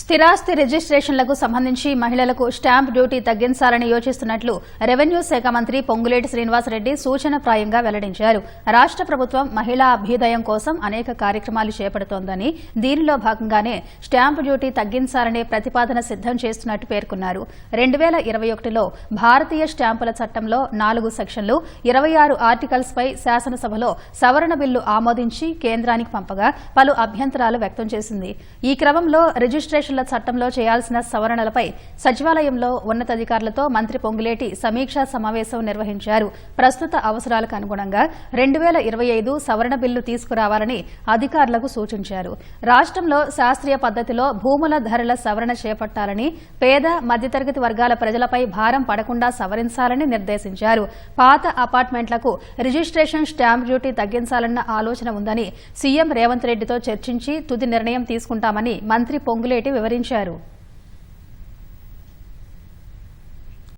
స్థిరాస్తి రిజిస్ట్రేషన్లకు సంబంధించి మహిళలకు స్టాంప్ డ్యూటీ తగ్గించాలని యోచిస్తున్నట్లు రెవెన్యూ శాఖ మంత్రి పొంగులేటి శ్రీనివాసరెడ్డి సూచనప్రాయంగా వెల్లడించారు. రాష్ట ప్రభుత్వం మహిళా అభ్యుదయం కోసం అనేక కార్యక్రమాలు చేపడుతోందని దీనిలో భాగంగానే స్టాంప్ డ్యూటీ తగ్గించాలనే ప్రతిపాదన సిద్దం చేస్తున్నట్టు పేర్కొన్నారు. రెండు వేల ఇరవై ఒకటిలో భారతీయ స్టాంపుల చట్టంలో నాలుగు సెక్షన్లు ఇరవై ఆరు ఆర్టికల్స్ పై శాసనసభలో సవరణ బిల్లు ఆమోదించి కేంద్రానికి పంపగా పలు అభ్యంతరాలు వ్యక్తం చేసింది. ఈ క్రమంలో రిజిస్ట్రేషన్ల చట్టంలో చేయాల్సిన సవరణలపై సచివాలయంలో ఉన్నతాధికారులతో మంత్రి పొంగులేటి సమీక్షా సమావేశం నిర్వహించారు. ప్రస్తుత అవసరాలకు అనుగుణంగా రెండు వేల ఇరవై ఐదు సవరణ బిల్లు తీసుకురావాలని అధికారులకు సూచించారు. రాష్ట్రంలో శాస్త్రీయ పద్దతిలో భూముల ధరల సవరణ చేపట్టాలని పేద మధ్యతరగతి వర్గాల ప్రజలపై భారం పడకుండా సవరించాలని నిర్దేశించారు. పాత అపార్ట్మెంట్లకు రిజిస్ట్రేషన్ స్టాంప్ డ్యూటీ తగ్గించాలన్న ఆలోచన ఉందని సీఎం రేవంత్ రెడ్డితో చర్చించి తుది నిర్ణయం తీసుకుంటామని మంత్రి పొంగులేటి వివరించారు.